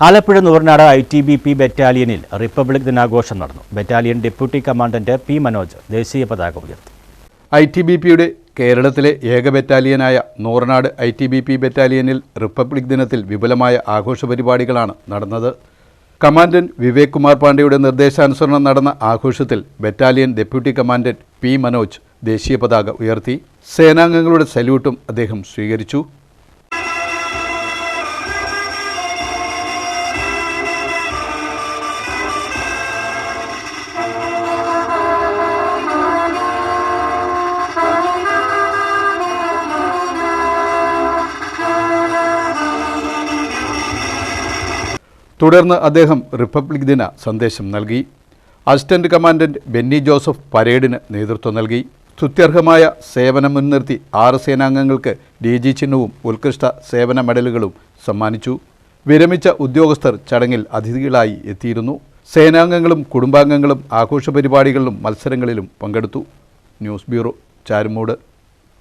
Alappuzha Nooranad I T B P ബറ്റാലിയനിൽ republic ദിനാഘോഷം നടന്നു. Battalion deputy commandant P Manoj ദേശീയ പതാക ഉയർത്തി. ഐ ടി ബി പിയുടെ കേരളത്തിലെ ഏക ബറ്റാലിയനായ Nooranad I T B P ബറ്റാലിയനിൽ republic ദിനത്തിൽ വിപുലമായ ആഘോഷ പരിപാടികളാണ് നടന്നത്. കമാൻഡന്റ് വിവേക് കുമാർ പാണ്ഡെയുടെ നിർദ്ദേശാനുസരണം നടന്ന ആഘോഷത്തിൽ battalion deputy commandant P Manoj ദേശീയ പതാക ഉയർത്തി. സേനാംഗങ്ങളുടെ സല്യൂട്ടും അദ്ദേഹം സ്വീകരിച്ചു. തുടർന്ന് അദ്ദേഹം റിപ്പബ്ലിക് ദിന സന്ദേശം നൽകി. അസിസ്റ്റന്റ് കമാൻഡന്റ് ബെന്നി ജോസഫ് പരേഡിന് നേതൃത്വം നൽകി. സ്തുത്യർഹമായ സേവനം മുൻനിർത്തി ആറ് സേനാംഗങ്ങൾക്ക് ഡി ജി ചിഹ്നവും ഉത്കൃഷ്ട സേവന മെഡലുകളും സമ്മാനിച്ചു. വിരമിച്ച ഉദ്യോഗസ്ഥർ ചടങ്ങിൽ അതിഥികളായി എത്തിയിരുന്നു. സേനാംഗങ്ങളും കുടുംബാംഗങ്ങളും ആഘോഷ പരിപാടികളിലും മത്സരങ്ങളിലും പങ്കെടുത്തു. News bureau Charummood.